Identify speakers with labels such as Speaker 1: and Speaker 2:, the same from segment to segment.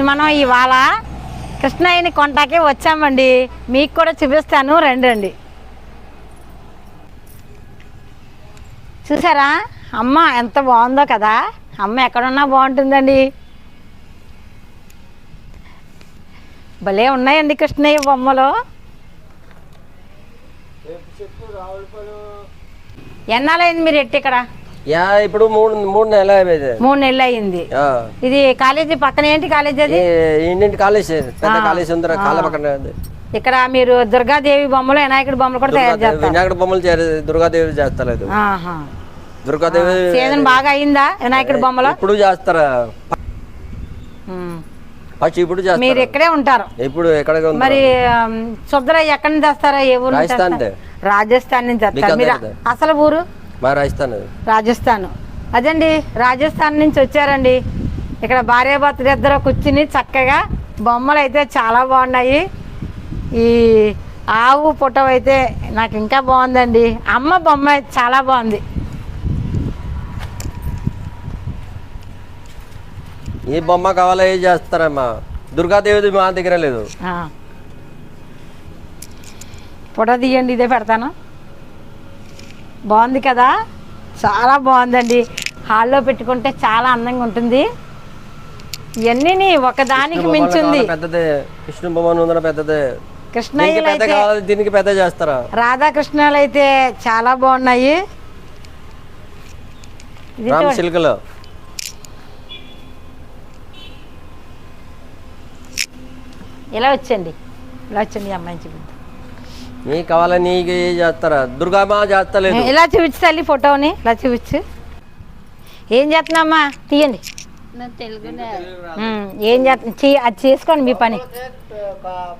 Speaker 1: Friends మనం ఇవాళ కృష్ణయ్యని కొంటాకే వచ్చామండి. మీకు కూడా చూపిస్తాను రండి రండి. చూసారా? అమ్మ ఎంత బాగుందో కదా. అమ్మ ఎక్కడున్నా బాగుంటుందండి. భలే ఉన్నాయండి కృష్ణయ్య బొమ్మలు. ఎన్నాళ్ళైంది మీరు ఎట్టి ఇక్కడ?
Speaker 2: యా ఇప్పుడు మూడు మూడు నెలలు అయిపోయింది.
Speaker 1: మూడు నెలలు అయింది. ఇది కాలేజీ పక్కన ఏంటి కాలేజీ అది?
Speaker 2: ఇంటింటి కాలేజ్ పెద్ద కాలేజ్ ఉంది కాళ్ళ పక్కన ఉంది.
Speaker 1: ఇక్కడ మీరు దుర్గాదేవి బొమ్మలు వినాయకుడి బొమ్మలు కూడా తయారు చేస్తారు.
Speaker 2: వినాయకుడి బొమ్మలు దుర్గాదేవి చేస్తలేదు. దుర్గాదేవి
Speaker 1: సీజన్ బాగా అయిందా వినాయకుడి బొమ్మలు?
Speaker 2: ఇప్పుడు చేస్తారా? ఇప్పుడు
Speaker 1: మీరు ఇక్కడే ఉంటారు.
Speaker 2: ఇప్పుడు ఎక్కడ
Speaker 1: మరి సుబ్బరాయ్ ఎక్కడి నుంచి వస్తారా ఏ ఊరు
Speaker 2: రాజస్థాన్
Speaker 1: నుంచి వస్తారు మీరు. అసలు ఊరు?
Speaker 2: రాజస్థాన్
Speaker 1: రాజస్థాన్. అదండి రాజస్థాన్ నుంచి వచ్చారండి. ఇక్కడ భార్యాభర్తలు ఇద్దరు కూర్చుని చక్కగా బొమ్మలు అయితే చాలా బాగున్నాయి. ఈ ఆవు పుట్టవ అయితే నాకు ఇంకా బాగుందండి. అమ్మ బొమ్మ చాలా బాగుంది.
Speaker 2: ఏ బొమ్మ కావాలో ఏ చేస్తారమ్మా? దుర్గాదేవిది మా దగ్గర లేదు.
Speaker 1: ఫోటో తీయండి ఇదే పెడతాను. బాగుంది కదా? చాలా బాగుందండి. హాల్లో పెట్టుకుంటే చాలా అందంగా ఉంటుంది. ఇవన్నీ ఒకదానికి మించింది.
Speaker 2: పెద్దదే. దీనికి
Speaker 1: కృష్ణయ్యలు
Speaker 2: పెద్ద దీనికి చేస్తారా.
Speaker 1: రాధాకృష్ణలు అయితే చాలా బాగున్నాయి.
Speaker 2: సిల్క్లో.
Speaker 1: ఇలా వచ్చండి? ఇలా వచ్చండి ఈ అమ్మాయిని చూపిద్దాం
Speaker 2: నీకు కావాలా నీకు ఏ చేస్తారా దుర్గామా చేస్తలేదు.
Speaker 1: ఇలా చూపించు తల్లి ఫోటోని ఇలా చూపించు. ఏం చేస్తున్నామ్మా? తీయండి. ఉమ్, ఏం చేస్తా చే- అది చేసుకోండి మీ పని.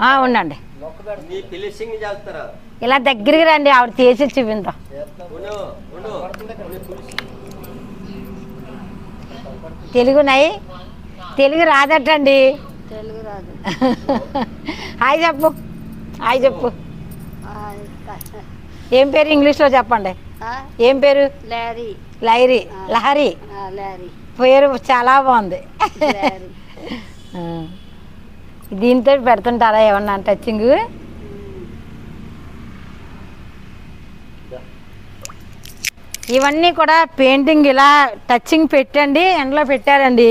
Speaker 1: ఆ, ఉండండి.
Speaker 2: నీ ఫినిషింగ్ చేస్తారా?
Speaker 1: ఇలా దగ్గరికి రండి ఆవిడ తీసి చూపిందాం
Speaker 2: ఉండు, ఉండు.
Speaker 1: తెలుగు నై తెలుగు రాదటండి.
Speaker 3: తెలుగు రాదు.
Speaker 1: హాయ్ చెప్పు. హాయ్ చెప్పు. ఏం పేరు ఇంగ్లీష్లో చెప్పండి?
Speaker 3: ఆ,
Speaker 1: ఏం పేరు? లహరి.
Speaker 3: ఆ, లారీ.
Speaker 1: పేరు చాలా బాగుంది. దీంతో పెడుతుంటారా ఏమన్నా టచింగ్ ఇవన్నీ కూడా పెయింటింగ్ ఇలా టచింగ్ పెట్టండి ఎండలో పెట్టారండి.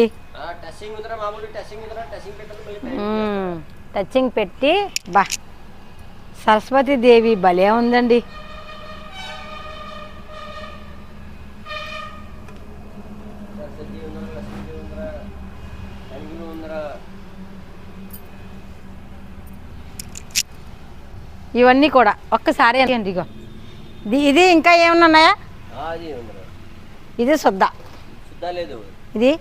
Speaker 2: టచింగ్
Speaker 1: పెట్టి బా. సరస్వతి దేవి భలే ఉందండి. ఇవన్నీ కూడా ఒక్కసారి అండి ఇగో ఇది ఇంకా ఏమన్నా ఉన్నాయా. ఇది శుద్ధ. ఇది?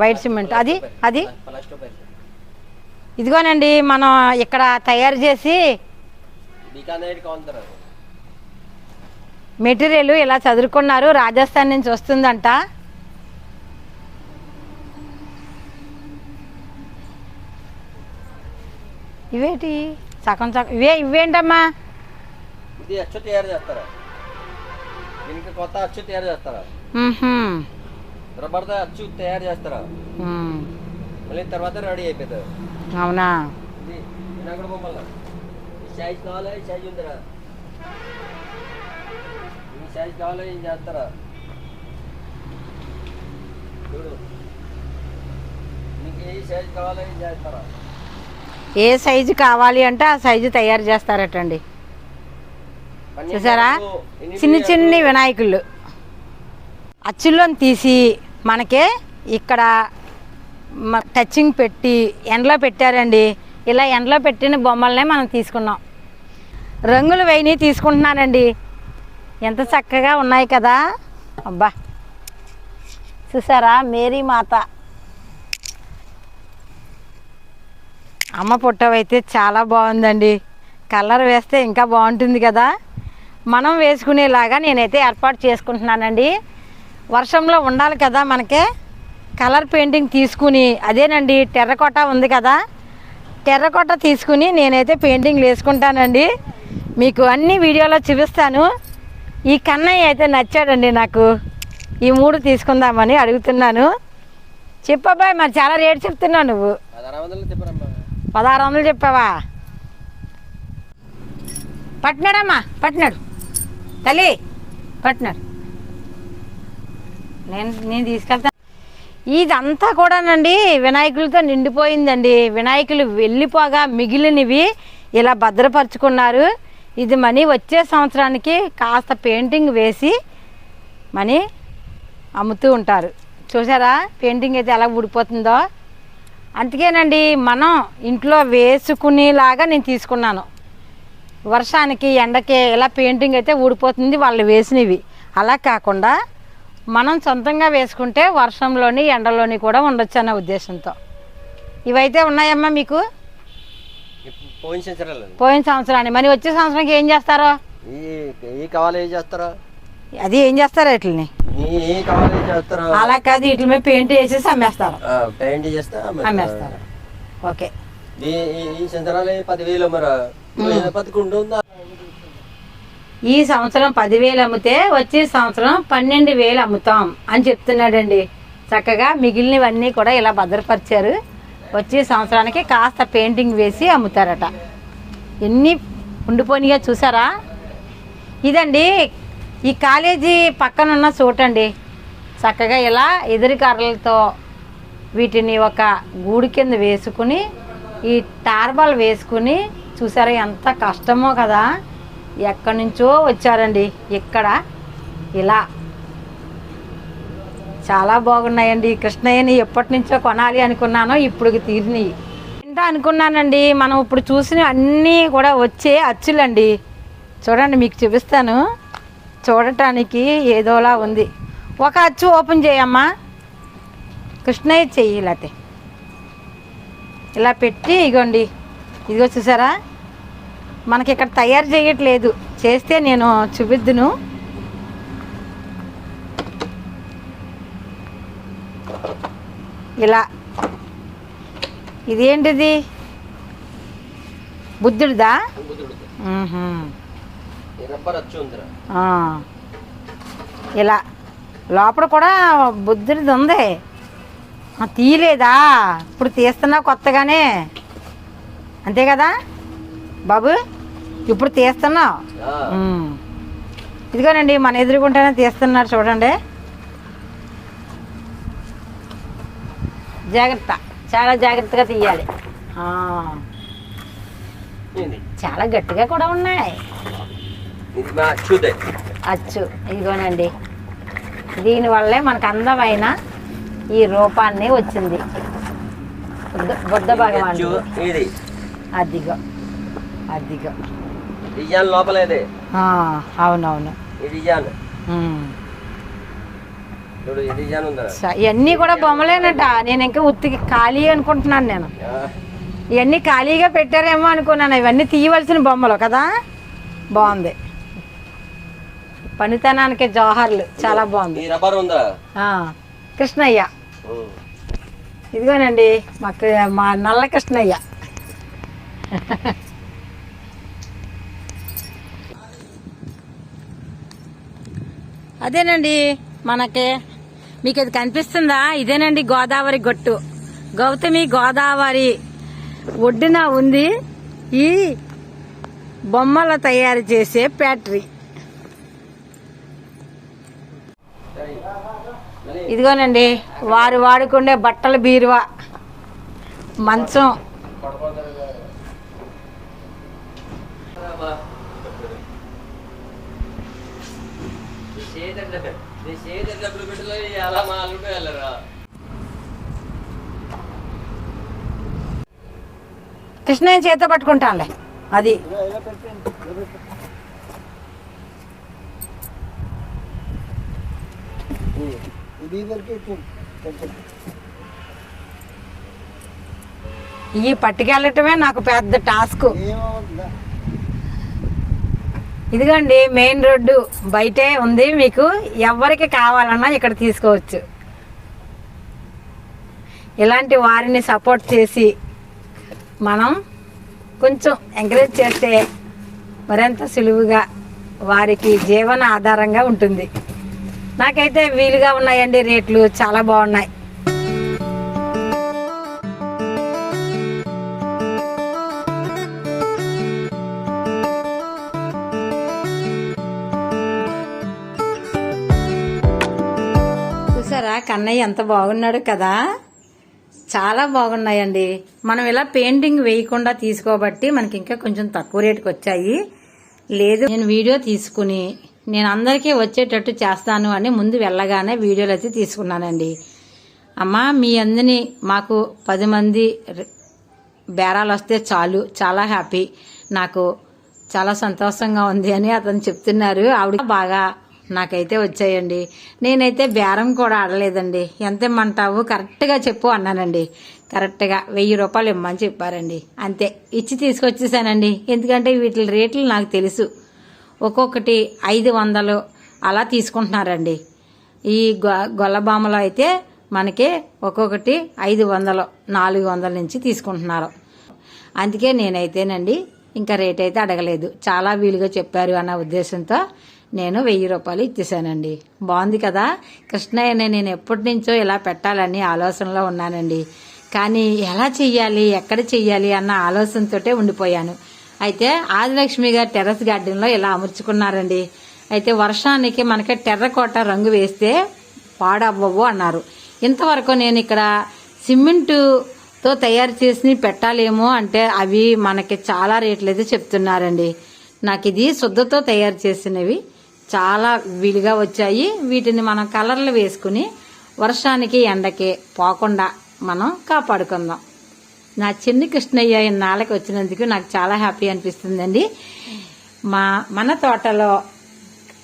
Speaker 2: వైట్ సిమెంట్
Speaker 1: అది. అది? ఇదిగోనండి మనం ఇక్కడ తయారు చేసి
Speaker 2: బీకానేర్ కౌంటర్
Speaker 1: మెటీరియల్ ఇలా చదువుకున్నారు రాజస్థాన్ నుంచి వస్తుందంట. ఇవేటి? సగం సగం. ఇవే ఇవేంటమ్మా?
Speaker 2: ఇది అచ్చు తయారు చేస్తారా? దీనికి కొత్త అచ్చు తయారు చేస్తారా. రబ్బర్తో అచ్చు తయారు చేస్తారా. మళ్ళీ తర్వాత రెడీ అయిపోతుంది.
Speaker 1: అవునా?
Speaker 2: ఇది వినాయకుడు బొమ్మల. సైజ్ కావాలా? సైజ్ ఉందిరా. ఈ సైజ్ కావాలా? ఏం చేస్తారా? చూడు. నీకు ఏ సైజ్ కావాలా? ఏం చేస్తారా?
Speaker 1: ఏ సైజు కావాలి అంటే ఆ సైజు తయారు చేస్తారటండి. చూసారా? చిన్న? చిన్ని వినాయకుళ్ళు అచ్చుల్లోని తీసి మనకే ఇక్కడ టచింగ్ పెట్టి ఎండలో పెట్టారండి. ఇలా ఎండలో పెట్టిన బొమ్మలనే మనం తీసుకున్నాం. రంగులు వేయని తీసుకుంటున్నానండి. ఎంత చక్కగా ఉన్నాయి కదా. అబ్బా. చూసారా మేరీ మాత. అమ్మ పుట్టవైతే చాలా బాగుందండి. కలర్ వేస్తే ఇంకా బాగుంటుంది కదా. మనం వేసుకునేలాగా నేనైతే ఏర్పాటు చేసుకుంటున్నానండి. వర్షంలో ఉండాలి కదా మనకే. కలర్ పెయింటింగ్ తీసుకుని అదేనండి టెర్రకోట ఉంది కదా. టెర్రకోట తీసుకుని నేనైతే పెయింటింగ్ వేసుకుంటానండి. మీకు అన్ని వీడియోలో చూపిస్తాను. ఈ కన్నయ్య అయితే నచ్చాడండి నాకు. ఈ మూడు తీసుకుందామని అడుగుతున్నాను. చెప్పబ్బాయి మరి చాలా రేటు చెప్తున్నావు నువ్వు.
Speaker 2: పదహారు వందలు
Speaker 1: చెప్పావా? పట్టినాడమ్మా పట్టినాడు. తల్లి పట్టినాడు. నేను నేను తీసుకెళ్తాను ఇదంతా కూడానండి వినాయకులతో నిండిపోయిందండి. వినాయకులు వెళ్ళిపోగా మిగిలినవి ఇలా భద్రపరుచుకున్నారు. ఇది మనీ వచ్చే సంవత్సరానికి కాస్త పెయింటింగ్ వేసి మనీ అమ్ముతూ ఉంటారు. చూసారా? పెయింటింగ్ అయితే ఎలా ఊడిపోతుందో? అందుకేనండి మనం ఇంట్లో వేసుకునేలాగా నేను తీసుకున్నాను. వర్షానికి ఎండకి ఇలా పెయింటింగ్ అయితే ఊడిపోతుంది వాళ్ళు వేసినవి. అలా కాకుండా మనం సొంతంగా వేసుకుంటే వర్షంలోని ఎండలోని కూడా ఉండొచ్చు అన్న ఉద్దేశంతో. ఇవైతే ఉన్నాయమ్మా మీకు?
Speaker 2: పోయిన
Speaker 1: సంవత్సరాన్ని. మరి వచ్చే సంవత్సరానికి ఏం చేస్తారో?
Speaker 2: ఈ ఈ కావాలి ఏం చేస్తారా?
Speaker 1: అది ఏం చేస్తారో
Speaker 2: చేస్తారా?
Speaker 1: అలా కాదు వీటి మీద పెయింట్ వేసేసి అమ్మేస్తారు.
Speaker 2: పెయింట్ చేస్తా
Speaker 1: అమ్మేస్తారు. ఓకే.
Speaker 2: ఈ
Speaker 1: సంవత్సరం పదివేలు అమ్మితే వచ్చే సంవత్సరం పన్నెండు వేలు అమ్ముతాం అని చెప్తున్నాడండి. చక్కగా మిగిలినవన్నీ కూడా ఇలా భద్రపరిచారు. వచ్చే సంవత్సరానికి కాస్త పెయింటింగ్ వేసి అమ్ముతారట. ఎన్ని ఉండిపోయినాయో చూసారా? ఇదండి ఈ కాలేజీ పక్కన ఉన్న చోటండి. చక్కగా ఇలా ఎదురుకర్రలతో వీటిని ఒక గూడు కింద వేసుకుని ఈ టార్బాల్ వేసుకుని చూసారా ఎంత కష్టమో కదా. ఎక్కడి నుంచో వచ్చారండి. ఇక్కడ ఇలా. చాలా బాగున్నాయండి. కృష్ణయ్యని ఎప్పటి నుంచో కొనాలి అనుకున్నాను ఇప్పుడు తీరినాయి. ఏంటో అనుకున్నానండి. మనం ఇప్పుడు చూసిన అన్నీ కూడా వచ్చే అచ్చులండి. చూడండి మీకు చూపిస్తాను. చూడటానికి ఏదోలా ఉంది. ఒక అచ్చు ఓపెన్ చేయమ్మా. కృష్ణయ్య చెయ్యి లేతే ఇలా పెట్టి ఇగోండి. ఇదిగో చూసారా? మనకి ఇక్కడ తయారు చేయట్లేదు. చేస్తే నేను చూపిద్దును. ఇలా. ఇదేంటిది? బుద్ధుడిదా. ఇలా. లోపల కూడా బుద్ధుడిది ఉంది. తీయలేదా? ఇప్పుడు తీస్తున్నా కొత్తగానే. అంతే కదా? బాబు ఇప్పుడు తీస్తున్నావు. ఇదిగోనండి మన ఎదురుగుంటానే తీస్తున్నారు చూడండి. జాగ్రత్త. చాలా జాగ్రత్తగా తీయాలి. చాలా గట్టిగా కూడా ఉన్నాయి. అచ్చు. ఇదిగోనండి. దీనివల్లే మనకు అందమైన ఈ రూపాన్ని వచ్చింది. బుద్ధ
Speaker 2: ఇది
Speaker 1: అదిగో. అదిగో. అవునవును
Speaker 2: ఈ డిజైన్
Speaker 1: ఉమ్.
Speaker 2: చూడు ఈ డిజైన్ ఉందా
Speaker 1: స- ఇవన్నీ కూడా బొమ్మలేనట. నేను ఇంకా ఉత్తికి ఖాళీ అనుకుంటున్నాను నేను. ఇవన్నీ ఖాళీగా పెట్టారేమో అనుకున్నాను. ఇవన్నీ తీయవలసిన బొమ్మలు కదా? బాగుంది. పనితనానికి జోహర్లు చాలా బాగుంది. కృష్ణయ్య. ఇదిగోనండి మాకు మా నల్ల కృష్ణయ్య. అదేనండి మనకి మీకు ఇది కనిపిస్తుందా? ఇదేనండి గోదావరి గొట్టు. గౌతమి గోదావరి ఒడ్డున ఉంది ఈ బొమ్మల తయారు చేసే ఫ్యాక్టరీ. ఇదిగోనండి వారు వాడుకునే బట్టల బీరువా మంచం
Speaker 2: పడుకోవద్దు. రామా. నీ చేతి ఎట్లా- నీ చేతి ఎట్లా ఎప్పుడు పెట్టలో అలా మా అల్లుడు వెళ్ళరా?
Speaker 1: కృష్ణయ్య చేత పట్టుకుంటానులే. అది. ఈ పట్టుకెళ్ళటమే నాకు పెద్ద టాస్క్. ఇదిగోండి మెయిన్ రోడ్డు బయటే ఉంది. మీకు ఎవరికి కావాలన్నా ఇక్కడ తీసుకోవచ్చు. ఇలాంటి వారిని సపోర్ట్ చేసి మనం కొంచెం ఎంకరేజ్ చేస్తే మరింత సులువుగా వారికి జీవన ఆధారంగా ఉంటుంది. నాకైతే వీలుగా ఉన్నాయండి రేట్లు. చాలా బాగున్నాయి. కన్నయ్య ఎంత బాగున్నాడు కదా. చాలా బాగున్నాయండి. మనం ఇలా పెయింటింగ్ వేయకుండా తీసుకోబట్టి మనకి ఇంకా కొంచెం తక్కువ రేటుకి వచ్చాయి. లేదు నేను వీడియో తీసుకుని నేను అందరికీ వచ్చేటట్టు చేస్తాను అని ముందు వెళ్ళగానే వీడియోలు అయితే తీసుకున్నానండి. అమ్మా మీ అందరినీ మాకు పది మంది బేరాలు వస్తే చాలు. చాలా హ్యాపీ. నాకు చాలా సంతోషంగా ఉంది అని అతను చెప్తున్నారు. ఆవిడ బాగా నాకైతే వచ్చాయండి. నేనైతే బేరం కూడా ఆడలేదండి. ఎంత ఇమ్మంటావు? కరెక్ట్గా చెప్పు అన్నానండి. కరెక్ట్గా వెయ్యి రూపాయలు ఇమ్మని చెప్పారండి. అంతే. ఇచ్చి తీసుకొచ్చేసానండి. ఎందుకంటే వీటి రేట్లు నాకు తెలుసు. ఒక్కొక్కటి ఐదు వందలు అలా తీసుకుంటున్నారండి. ఈ గొ- గొల్లబామలో అయితే మనకి ఒక్కొక్కటి ఐదు వందలు నాలుగు వందల నుంచి తీసుకుంటున్నారు. అందుకే నేనైతేనండి ఇంకా రేట్ అయితే అడగలేదు. చాలా వీలుగా చెప్పారు అన్న ఉద్దేశంతో నేను వెయ్యి రూపాయలు ఇచ్చేసానండి బాగుంది కదా? కృష్ణయ్యని నేను ఎప్పటి నుంచో ఇలా పెట్టాలని ఆలోచనలో ఉన్నానండి. కానీ ఎలా చెయ్యాలి ఎక్కడ చెయ్యాలి అన్న ఆలోచనతోటే ఉండిపోయాను. అయితే ఆదిలక్ష్మి గారు టెర్రస్ గార్డెన్లో ఇలా అమర్చుకున్నారండి. అయితే వర్షానికి మనకి టెర్రకోట రంగు వేస్తే పాడవ్వవు అన్నారు. ఇంతవరకు నేను ఇక్కడ సిమెంటుతో తయారు చేసి పెట్టాలేమో అంటే అవి మనకి చాలా రేట్లు అయితే చెప్తున్నారండి. నాకు ఇది శుద్ధతో తయారు చేసినవి. చాలా విలుగా వచ్చాయి. వీటిని మనం కలర్లు వేసుకుని వర్షానికి ఎండకి పోకుండా మనం కాపాడుకుందాం. నా చిన్ని కృష్ణయ్య ఇన్నాళ్ళకి వచ్చినందుకు నాకు చాలా హ్యాపీ అనిపిస్తుందండి. మా మన తోటలో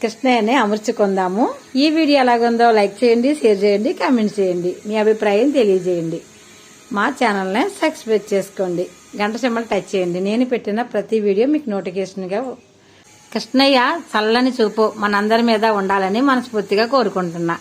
Speaker 1: కృష్ణయ్యని అమర్చుకుందాము. ఈ వీడియో ఎలాగుందో లైక్ చేయండి షేర్ చేయండి కామెంట్ చేయండి. మీ అభిప్రాయం తెలియజేయండి. మా ఛానల్ని సబ్స్క్రైబ్ చేసుకోండి. గంట సింబల్ టచ్ చేయండి. నేను పెట్టిన ప్రతి వీడియో మీకు నోటిఫికేషన్గా కృష్ణయ్య చల్లని చూపు మనందరి మీద ఉండాలని మనస్ఫూర్తిగా కోరుకుంటున్నా.